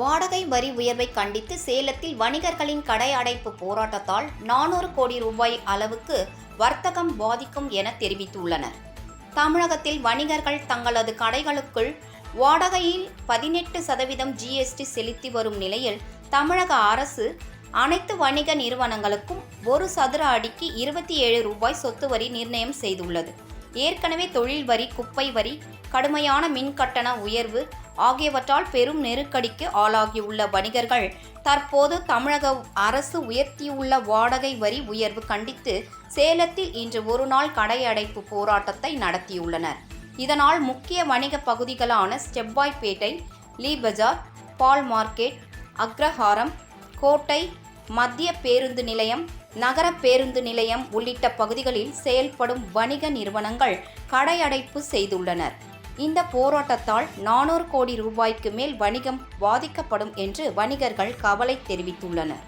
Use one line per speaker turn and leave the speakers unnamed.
வாடகை வரி உயர்வை கண்டித்து சேலத்தில் வணிகர்களின் கடை அடைப்பு போராட்டத்தால் நானூறு கோடி ரூபாய் அளவுக்கு வர்த்தகம் பாதிக்கும் என தெரிவித்துள்ளனர். தமிழகத்தில் வணிகர்கள் தங்களது கடைகளுக்குள் வாடகையில் பதினெட்டு சதவீதம் ஜிஎஸ்டி செலுத்தி வரும் நிலையில் தமிழக அரசு அனைத்து வணிக நிறுவனங்களுக்கும் ஒரு சதுர அடிக்கு இருபத்தி ஏழு ரூபாய் சொத்து வரி நிர்ணயம் செய்துள்ளது. ஏற்கனவே தொழில் வரி குப்பை வரி கடுமையான மின் கட்டண உயர்வு ஆகியவற்றால் பெரும் நெருக்கடிக்கு ஆளாகியுள்ள வணிகர்கள் தற்போது தமிழக அரசு உயர்த்தியுள்ள வாடகை வரி உயர்வு கண்டித்து சேலத்தில் இன்று ஒருநாள் கடையடைப்பு போராட்டத்தை நடத்தியுள்ளனர். இதனால் முக்கிய வணிக பகுதிகளான ஸ்டெப்பாய்பேட்டை லீ பஜார் பால் மார்க்கெட் அக்ரஹாரம் கோட்டை மத்திய பேருந்து நிலையம் நகர பேருந்து நிலையம் உள்ளிட்ட பகுதிகளில் செயல்படும் வணிக நிறுவனங்கள் கடையடைப்பு செய்துள்ளனர். இந்த போராட்டத்தால் நானூறு கோடி ரூபாய்க்கு மேல் வணிகம் பாதிக்கப்படும் என்று வணிகர்கள் கவலை தெரிவித்துள்ளனர்.